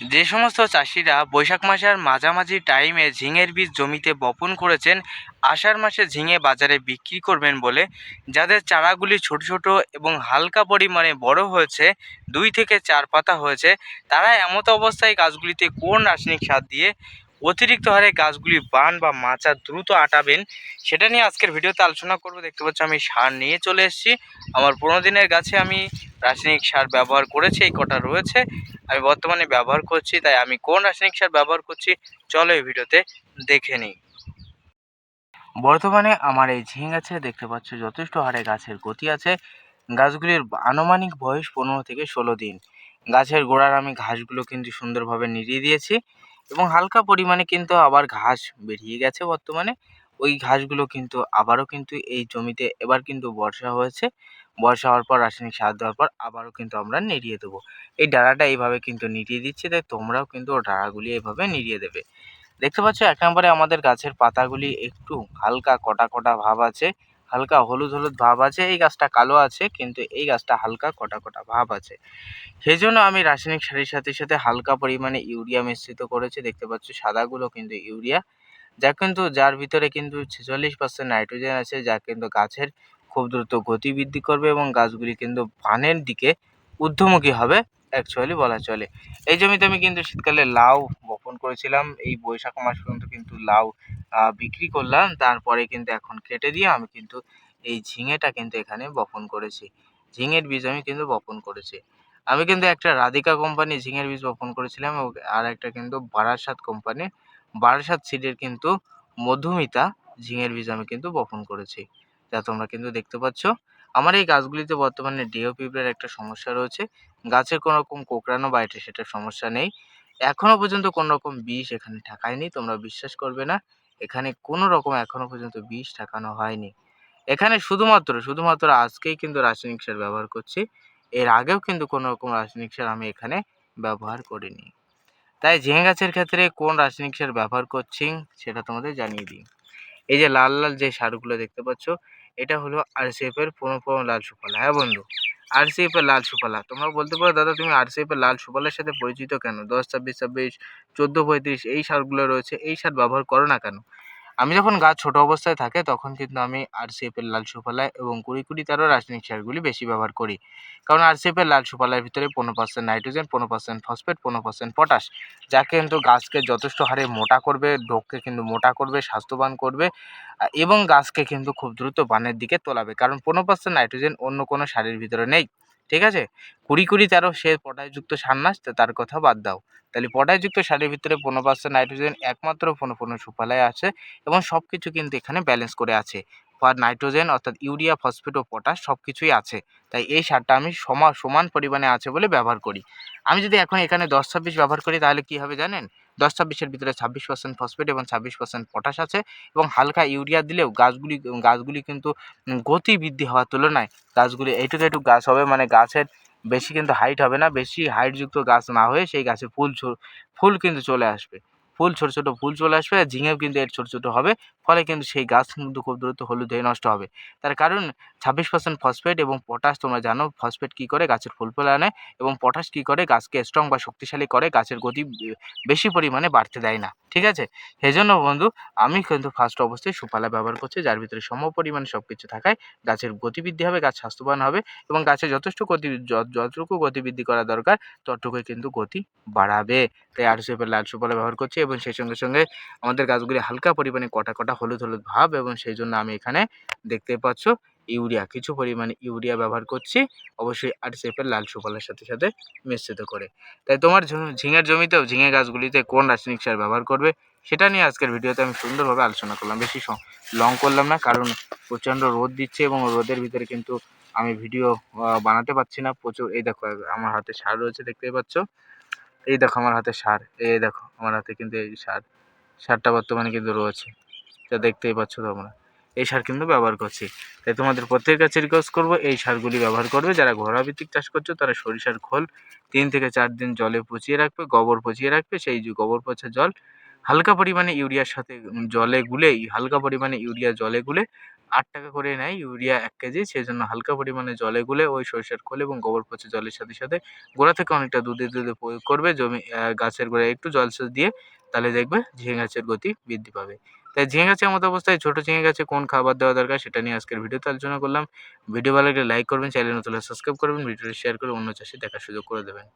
যে সমস্ত চাষিরা বৈশাখ মাসের মাঝামাঝি টাইমে ঝিঙের বীজ জমিতে বপন করেছেন, আষাঢ় মাসে ঝিঙে বাজারে বিক্রি করবেন বলে, যাদের চারাগুলি ছোট ছোট এবং হালকা পরিমাণে বড় হয়েছে, দুই থেকে চার পাতা হয়েছে, তারা এমত অবস্থায় গাছগুলিতে কোন রাসায়নিক সার দিয়ে অতিরিক্ত হারে গাছগুলি বান বা মাচা দ্রুত আটাবেন, সেটা নিয়ে আজকের ভিডিওতে আলোচনা করব। দেখতে পাচ্ছ, আমি সার নিয়ে চলে এসেছি। আমার পনেরো দিনের গাছে আমি রাসায়নিক সার ব্যবহার করেছি, এই কটা রয়েছে। আমি বর্তমানে ব্যবহার করছি, তাই আমি কোন রাসায়নিক সার ব্যবহার করছি, চলো এই ভিডিওতে দেখে নিই। বর্তমানে আমার এই ঝিঙে গাছে দেখতে পাচ্ছ, যথেষ্ট হারে গাছের গতি আছে। গাছগুলির আনুমানিক বয়স পনেরো থেকে ষোলো দিন। গাছের গোড়ার আমি ঘাসগুলো কিন্তু সুন্দরভাবে নিড়িয়ে দিয়েছি। এবং হালকা পরিমাণে কিন্তু আবার ঘাস বেরিয়ে গেছে বর্তমানে। ওই ঘাসগুলো কিন্তু আবারও কিন্তু এই জমিতে এবার কিন্তু বর্ষা হয়েছে। বর্ষা হওয়ার পর, রাসায়নিক সার দেওয়ার পর আবারও কিন্তু আমরা নিড়িয়ে দেবো। এই ডাঁড়াটা এইভাবে কিন্তু নিড়িয়ে দিচ্ছি, তাই তোমরাও কিন্তু ডাঁড়াগুলি এইভাবে নিড়িয়ে দেবে। দেখতে পাচ্ছ, এক নম্বরে আমাদের গাছের পাতাগুলি একটু হালকা কটা কটা ভাব আছে। হালকা হলুদ হলুদ ভাব আছে, এই গাছটা কালো আছে, কিন্তু এই গাছটা হালকা কটা কটা ভাব আছে। সেই জন্য আমি রাসায়নিক সারের সাথে সাথে হালকা পরিমাণে ইউরিয়া মিশ্রিত করেছি, দেখতে পাচ্ছ সাদাগুলো কিন্তু ইউরিয়া। যা কিন্তু, যার ভিতরে কিন্তু ছেচল্লিশ পার্সেন্ট নাইট্রোজেন আছে, যা কিন্তু গাছের খুব দ্রুত গতি বৃদ্ধি করবে এবং গাছগুলি কিন্তু পানের দিকে ঊর্ধ্বমুখী হবে অ্যাকচুয়ালি বলা চলে। এই জমিতে আমি কিন্তু শীতকালে লাউ বপন করেছিলাম, এই বৈশাখ মাস পর্যন্ত কিন্তু লাউ বিক্রি করলাম। তারপরে কিন্তু এখন কেটে দিয়ে আমি কিন্তু এই ঝিঙেটা কিন্তু এখানে বপন করেছি। ঝিঙের বীজ আমি কিন্তু বপন করেছি। আমি কিন্তু একটা রাধিকা কোম্পানি ঝিঙের বীজ বপন করেছিলাম আর একটা কিন্তু বারাসাত কোম্পানি বারাসাত সিডের কিন্তু মধুমিতা ঝিঙের বীজ আমি কিন্তু বপন করেছি। যা তোমরা কিন্তু দেখতে পাচ্ছ। আমার এই গাছগুলিতে বর্তমানে ডিও পিঁপড়ের একটা সমস্যা রয়েছে। গাছের কোনো রকম কোঁকড়ানো বা এটা সেটার সমস্যা নেই। এখনও পর্যন্ত কোনো রকম বিষ এখানে ঠাকায়নি। তোমরা বিশ্বাস করবে না। এখানে কোনো রকম এখনও পর্যন্ত বিষ ঠাকানো হয়নি। এখানে শুধুমাত্র শুধুমাত্র আজকেই কিন্তু রাসায়নিক সার ব্যবহার করছি। এর আগেও কিন্তু কোনো রকম রাসায়নিক সার আমি এখানে ব্যবহার করিনি। তাই ঝিঙে গাছের ক্ষেত্রে কোন রাসায়নিক সার ব্যবহার করছি সেটা তোমাদের জানিয়ে দিই। এই যে লাল লাল যে সারগুলো দেখতে পাচ্ছ, এটা হলো এর পনেরো পনেরো লাল সুফলা হ্যাঁ বন্ধু? আরসিএফ এর লাল সুপালা তোমরা বলতে পারো, দাদা, তুমি আরসিএফ এর লাল সুপালার সাথে পরিচিত কেন? দশ, ছাব্বিশ ছাব্বিশ, চোদ্দ, পঁয়ত্রিশ, এই সারগুলো রয়েছে, এই সার ব্যবহার করো না কেন? আমি যখন গাছ ছোট অবস্থায় থাকে, তখন কিন্তু আমি আরসিএফ এর লাল সুফলা এবং কুড়ি কুড়ি তেরো রাসায়নিক সারগুলি বেশি ব্যবহার করি। কারণ আরসিএফ এর লাল সুফলার ভিতরে পনেরো পার্সেন্ট নাইট্রোজেন পনেরো পার্সেন্ট ফসফেট পনেরো পার্সেন্ট পটাশ যা কিন্তু গাছকে যথেষ্ট হারে মোটা করবে ডোককে কিন্তু মোটা করবে, স্বাস্থ্যবান করবে এবং গাছকে কিন্তু খুব দ্রুত বানের দিকে তোলাবে। কারণ পনেরো পার্সেন্ট নাইট্রোজেন অন্য কোনো সারের ভিতরে নেই। ঠিক আছে? কুড়ি কুড়ি তেরো সে পটাশযুক্ত সার না তার কথা বাদ দাও। তাহলে পটাশযুক্ত সারের ভিতরে পনেরো পার্সেন্ট নাইট্রোজেন একমাত্র পনেরো পনেরো সুফলায় আছে এবং সব কিছু কিন্তু এখানে ব্যালেন্স করে আছে। নাইট্রোজেন অর্থাৎ ইউরিয়া, ফসফেট ও পটাশ সব কিছুই আছে। তাই এই সারটা আমি সমান সমান পরিমাণে আছে বলে ব্যবহার করি। আমি যদি এখন এখানে দশ ছাব্বিশ ব্যবহার করি তাহলে কী হবে জানেন? দশ ছাব্বিশের ভিতরে ছাব্বিশ পার্সেন্ট ফসফেট এবং ছাব্বিশ পার্সেন্ট পটাশ আছে এবং হালকা ইউরিয়া দিলেও গাছগুলি গাছগুলি কিন্তু গতি বৃদ্ধি হওয়ার তুলনায় গাছগুলি এইটুকু একটু গাছ হবে মানে গাছের বেশি কিন্তু হাইট হবে না। বেশি হাইটযুক্ত গাছ না হয়ে সেই গাছে ফুল ফুল কিন্তু চলে আসবে। ফুল, ছোটো ছোটো ফুল চলে আসবে আর ঝিঙেও কিন্তু এর ছোট ছোট হবে। ফলে কিন্তু সেই গাছ কিন্তু খুব দ্রুত হলুদ হয়ে নষ্ট হবে। তার কারণ ছাব্বিশ পার্সেন্ট ফসফেট এবং পটাশ তোমরা জানো ফসফেট কী করে গাছের ফুল ফল আনে এবং পটাশ কী করে গাছকে স্ট্রং বা শক্তিশালী করে, গাছের গতি বেশি পরিমাণে বাড়তে দেয় না। ঠিক আছে? সেই জন্য বন্ধু, আমি কিন্তু ফার্স্ট অবস্থায় সুপালা ব্যবহার করছি, যার ভিতরে সম পরিমাণে সব কিছু থাকায় গাছের গতিবৃদ্ধি হবে, গাছ স্বাস্থ্যবান হবে এবং গাছে যথেষ্ট গতি যত- যতটুকু গতিবৃদ্ধি করা দরকার, ততটুকুই কিন্তু গতি বাড়াবে। তাই আর শেপের লাল সুপালা ব্যবহার করছি এবং সেই সঙ্গে সঙ্গে আমাদের গাছগুলি হালকা পরিমাণে কটা কটা হলুদ হলুদ ভাব এবং সেই জন্য আমি এখানে দেখতে পাচ্ছ ইউরিয়া, কিছু পরিমাণে ইউরিয়া ব্যবহার করছি। অবশ্যই আর শেপের লাল সুপালার সাথে সাথে মিশ্রিত করে। তাই তোমার ঝিঙের জমিতেও ঝিঙে গাছগুলিতে কোন রাসায়নিক সার ব্যবহার করবে, সেটা নিয়ে আজকের ভিডিওতে আমি সুন্দরভাবে আলোচনা করলাম। বেশি লং করলাম না, কারণ প্রচণ্ড রোদ দিচ্ছে এবং রোদের ভিতরে কিন্তু আমি ভিডিও বানাতে পারছি না। প্রচুর, এই দেখো, আমার হাতে সার রয়েছে, দেখতেই পাচ্ছ? এই দেখো, আমার হাতে সার, এই দেখো, আমার হাতে কিন্তু এই সার। সারটা বর্তমানে কিন্তু রয়েছে, যা দেখতেই পাচ্ছ তোমরা। এই সার কিন্তু ব্যবহার করছি। তাই তোমাদের প্রত্যেকের কাছে রিকোয়েস্ট করব, এই সারগুলি ব্যবহার করবে। যারা ঘোড়া ভিত্তিক চাষ করছ, তারা সরিষার খোল তিন থেকে চার দিন জলে পচিয়ে রাখবে, গোবর পচিয়ে রাখবে। সেই যে গোবর পচা জল, হালকা পরিমাণে ইউরিয়ার সাথে জলে গুলে হালকা পরিমাণে ইউরিয়া জলে গুলে আট টাকা করে নেয়, ইউরিয়া এক কেজি। সেই জন্য হালকা পরিমাণে জলে গুলে ওই সরিষার খোল এবং গোবর পচা জলের সাথে সাথে গোড়া থেকে অনেকটা দুধে দুধে প্রয়োগ করবে। জমি গাছের গোড়ায় একটু জলসেচ দিয়ে তাহলে দেখবে ঝিঙে গাছের গতি বৃদ্ধি পাবে। তাই ঝিঙে গাছের মতো অবস্থায় ছোটো ঝিঙে গাছে কোন খাবার দেওয়া দরকার সেটা নিয়ে আজকের ভিডিওতে আলোচনা করলাম। ভিডিও ভালো লাগলে লাইক করবেন চ্যানেল নতুন সাবস্ক্রাইব করবেন, ভিডিওটি শেয়ার করে অন্য চাষে দেখার সুযোগ করে দেবেন।